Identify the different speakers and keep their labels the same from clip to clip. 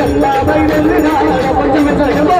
Speaker 1: ಎಲ್ಲ ಬೈಲಲ್ಲಿ ರಾಯ ಪಂಚಮಿತ ಎಂಬ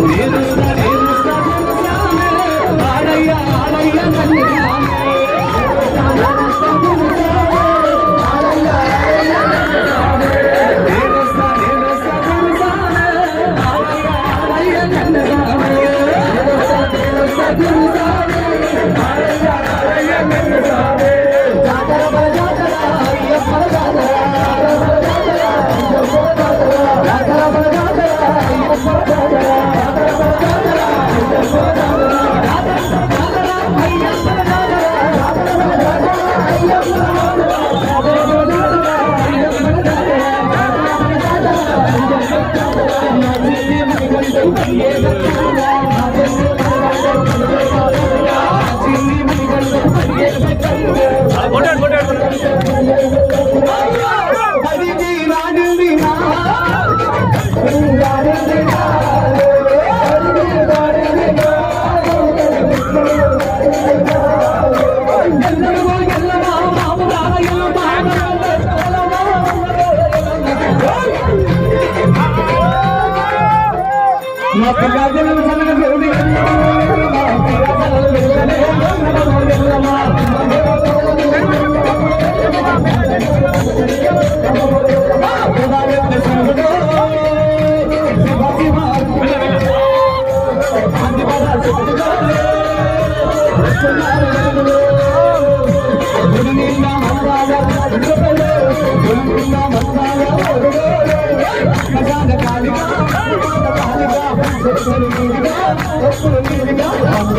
Speaker 1: Unidos.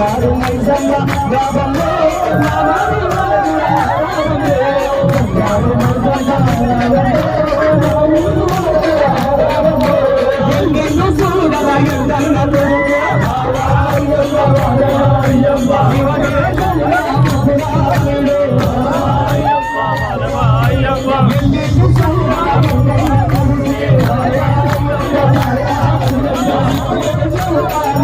Speaker 1: బంగారు మైసమ్మ రాబమ్మ ఎన్నెన్నో చూడల ఎందన్నతో Yeah.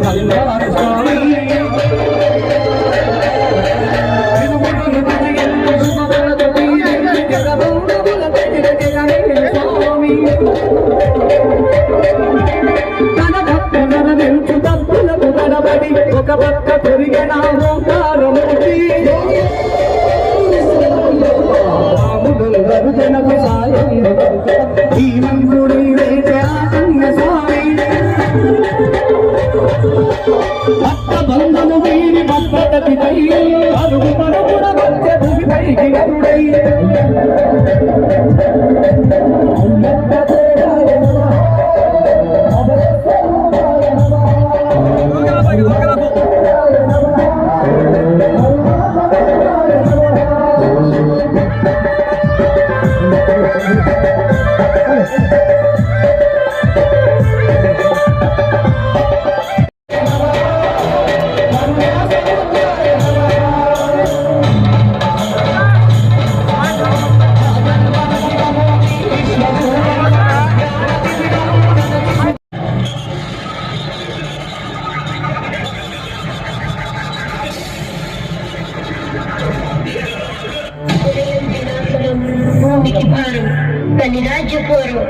Speaker 1: Kali.
Speaker 2: భూమికి భారం తల్లి రాజ్యపోరు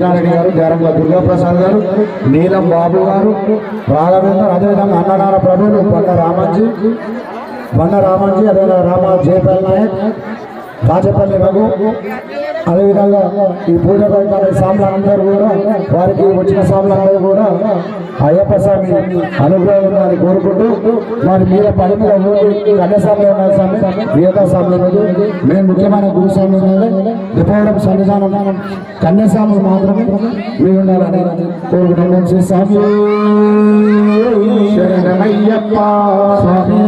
Speaker 3: కృష్ణారెడ్డి గారు దేరంగ దుర్గాప్రసాద్ గారు నీలం బాబు గారు రాఘవేంద్ర అదేవిధంగా అన్నదాన ప్రభులు బండ రామాజీ బండ రామాజీ అదేవిధంగా రామ జయపాల్ నాయక్ రాజపల్లి రఘు అదేవిధంగా ఈ పూజ కార్యక్రమ కూడా వారికి వచ్చిన స్వాములందరూ కూడా అయ్యప్ప స్వామి అనుగ్రహం ఉందని కోరుకుంటూ మరి మీద ఊరి కన్యాస్వామి ఉన్నారు స్వామి. ఉన్నది. మేము ముఖ్యమైన గురుస్వామి ఉన్నది. దిపవడం సన్నిధానం కన్యాస్వాములు మాత్రమే మీరు ఉండాలని కోరుకుంటున్నాం. శ్రీ స్వామి. శరణమయ్యప్ప. స్వామి.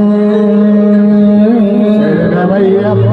Speaker 3: శరణమయ్యప్ప.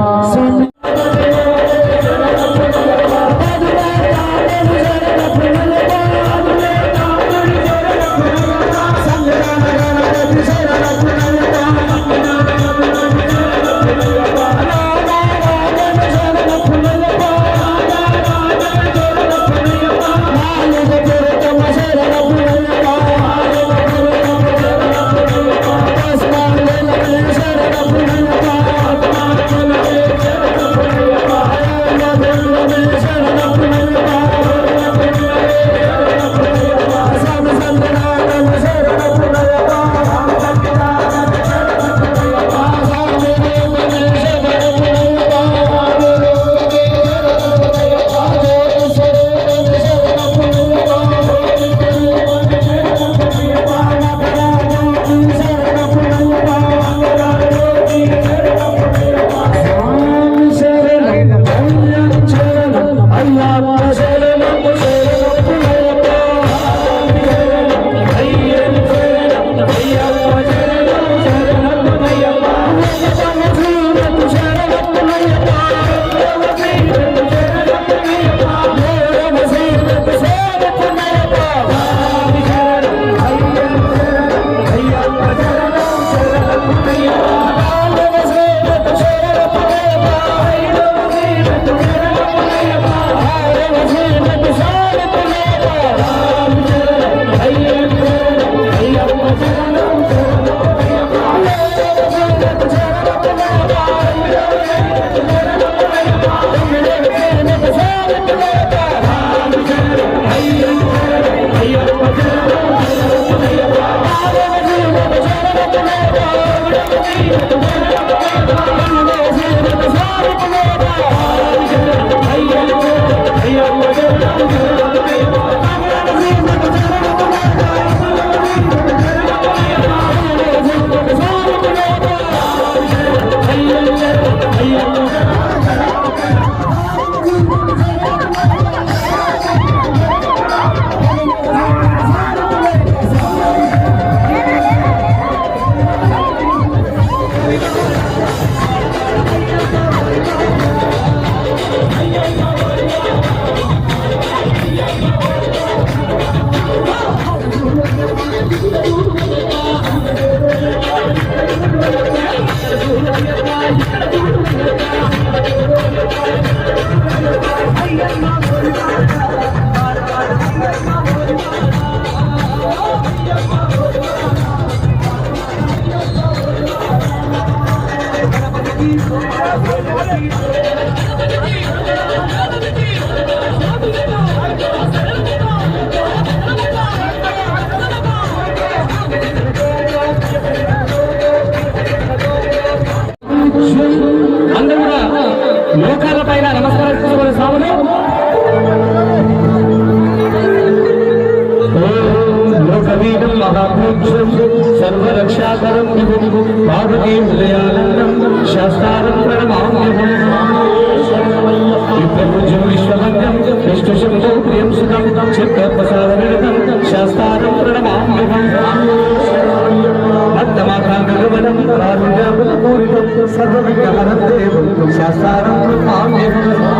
Speaker 1: కారుణ్యపూరితం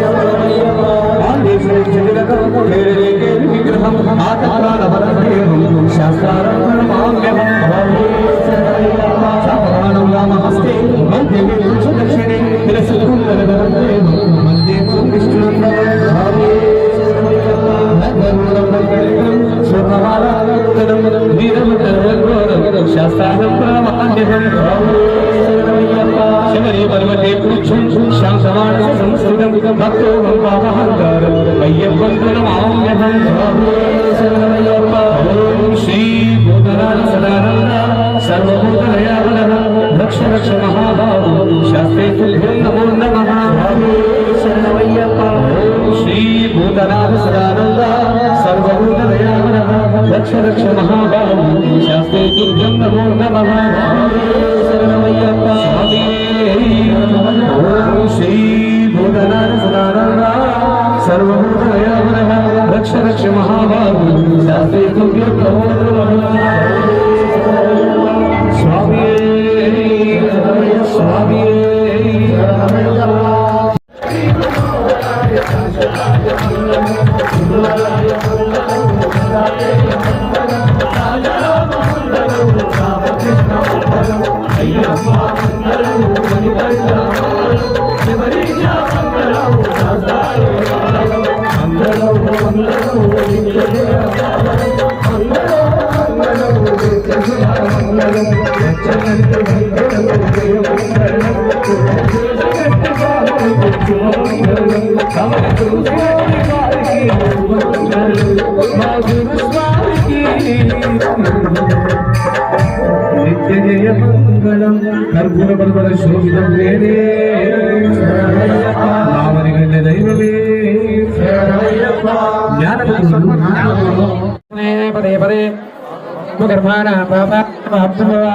Speaker 1: సర్వవిఘ్నహరం విగ్రహం ఆతకాలవరం శాస్త్రారం ప్రణమామ్యహం రామహస్తే మధ్య దక్షిణే తిరసుకుందరదరం దేవం మధ్య శాస్త్రానం
Speaker 4: शबरी पर्वते पुच्छं शां समाटं संस्कृतं भक्तो भवान्तर अय्यप्पं नमामि नमः ॐ श्री भूतनाथ सदानन्द सर्वभूतदयावनः रक्ष रक्ष महाभावो शास्त्रे तुभ्यं नमो नमः ॐ श्री भूतनाथ सदानन्द सर्वभूतदयावनः रक्ष रक्ष महाभावो शास्त्रे तुभ्यं नमो नमः। श्रीभूतनाथ सदानन्दा सर्वभूतदयावरः रक्ष रक्ष महाभागो शास्त्रे तुभ्यो प्रबोध நித்தியமங்கலம் கற்பூர பர்வத சோபிதம் வேதே நாமதிகள் தெய்வமே முகர்மான பாபா பாப்துபவா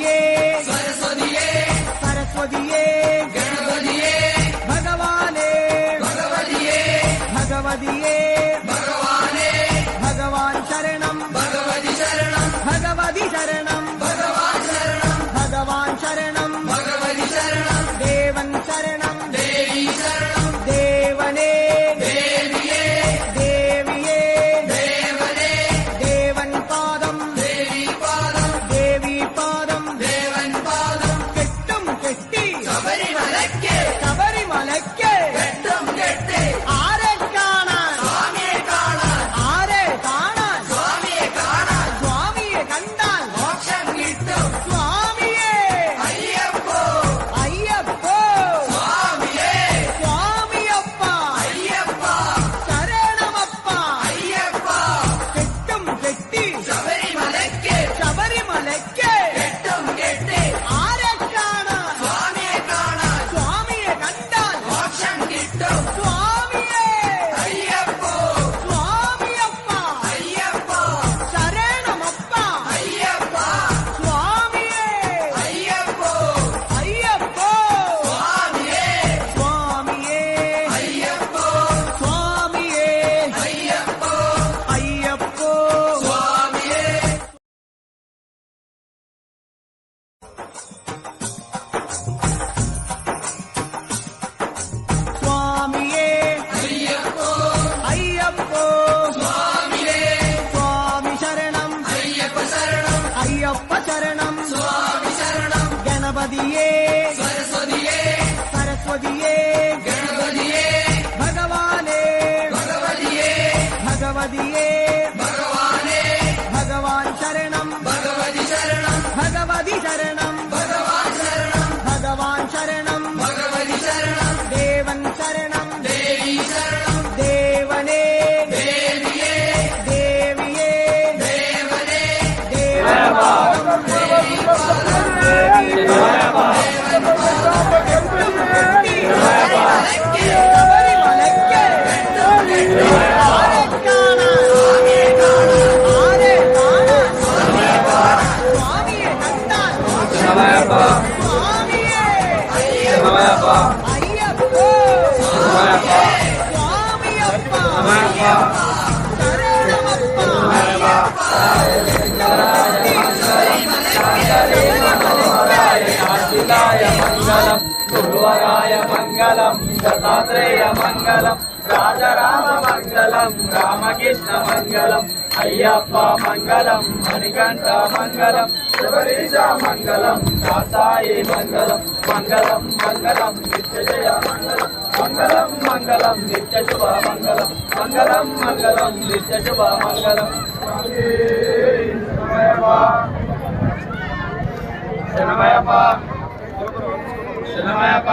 Speaker 4: yeah. రాజయ్య
Speaker 1: మంగళం రాజరామ మంగళం రామకృష్ణ మంగళం అయ్యప్ప మంగళం మణికంఠ మంగళం శబరీష మంగళం కాసాయి మంగళం మంగళం మంగళం నిత్యజయ మంగళం మంగళం మంగళం నిత్య శుభ మంగళం మంగళం మంగళం నిత్య శుభ మంగళం
Speaker 5: శరణమయప్ప శరణమయప్ప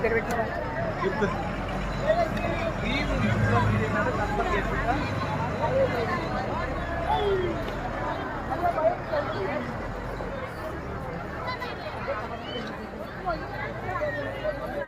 Speaker 5: very good